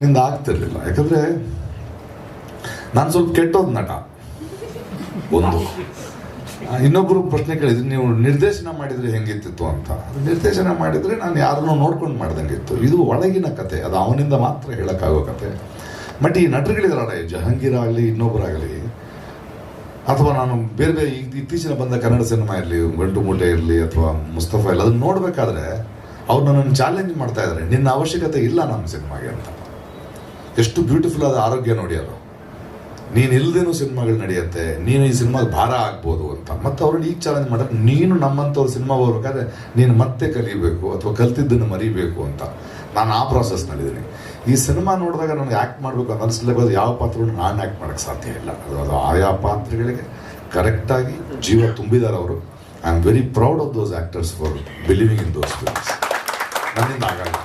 ನಿಂದ ಆಗ್ತಿರ್ಲಿಲ್ಲ. ಯಾಕಂದ್ರೆ ನಾನು ಸ್ವಲ್ಪ ಕೆಟ್ಟೋದ್ ನಟ. ಒಂದು. ಆ, ಇನ್ನೊಬ್ರು ಪ್ರಶ್ನೆ ಕೇಳಿದ್ರು ನೀವು ನಿರ್ದೇಶನ ಮಾಡಿದ್ರೆ ಹೆಂಗಿತ್ತಿತ್ತು ಅಂತ. ನಿರ್ದೇಶನ ಮಾಡಿದ್ರೆ ನಾನು ಯಾರನ್ನೂ ನೋಡ್ಕೊಂಡು ಮಾಡ್ದಂಗಿತ್ತು. ಇದು ಒಳಗಿನ ಕತೆ. ಅದು ಅವನಿಂದ ಮಾತ್ರ ಹೇಳೋಕ್ಕಾಗೋ ಕತೆ. ಬಟ್ ಈ ನಟರುಗಳಿದಾರಲ್ಲ ಜಹಾಂಗೀರ್ ಆಗಲಿ ಇನ್ನೊಬ್ಬರಾಗಲಿ ಅಥವಾ ನಾನು ಬೇರೆ ಬೇರೆ ಈಗ ಇತ್ತೀಚಿನ ಬಂದ ಕನ್ನಡ ಸಿನಿಮಾ ಇರಲಿ ಗಂಟು ಮೂಟೆ ಇರಲಿ ಅಥವಾ ಮುಸ್ತಫಾ ಇಲ್ಲ ಅದನ್ನ ನೋಡ್ಬೇಕಾದ್ರೆ ಅವ್ರು ನನ್ನನ್ನು ಚಾಲೆಂಜ್ ಮಾಡ್ತಾ ಇದ್ದಾರೆ ನಿನ್ನ ಅವಶ್ಯಕತೆ ಇಲ್ಲ ನಮ್ಮ ಸಿನಿಮಾಗೆ ಅಂತ. ಎಷ್ಟು ಬ್ಯೂಟಿಫುಲ್ ಆದ ಆರೋಗ್ಯ ನೋಡಿ ಅವರು ನೀನು ಇಲ್ಲದೇನು ಸಿನಿಮಾಗಳು ನಡೆಯುತ್ತೆ, ನೀನು ಈ ಸಿನಿಮಾಗೆ ಭಾರ ಆಗ್ಬೋದು ಅಂತ. ಮತ್ತೆ ಅವ್ರನ್ನ ಈಗ ಚಾಲೆಂಜ್ ಮಾಡಿದ್ರೆ ನೀನು ನಮ್ಮಂಥವ್ರ ಸಿನಿಮಾ ಹೋಗ್ಬೇಕಾದ್ರೆ ನೀನು ಮತ್ತೆ ಕಲಿಬೇಕು ಅಥವಾ ಕಲ್ತಿದ್ದನ್ನು ಮರಿಬೇಕು ಅಂತ. ನಾನು ಆ ಪ್ರಾಸೆಸ್ನಲ್ಲಿದ್ದೀನಿ ಈ ಸಿನಿಮಾ ನೋಡಿದಾಗ ನನಗೆ ಆ್ಯಕ್ಟ್ ಮಾಡಬೇಕು ಅಂತ ಅನಿಸ್ಲೇಬೋದು ಯಾವ ಪಾತ್ರವನ್ನು ನಾನು ಆ್ಯಕ್ಟ್ ಮಾಡೋಕ್ಕೆ ಸಾಧ್ಯ ಇಲ್ಲ. ಅದು ಅದು ಆಯಾ ಪಾತ್ರಗಳಿಗೆ ಕರೆಕ್ಟಾಗಿ ಜೀವ ತುಂಬಿದ್ದಾರೆ ಅವರು. I am very proud of those actors for believing in those films ನನ್ನಿಂದ ಆಗಲ್ಲ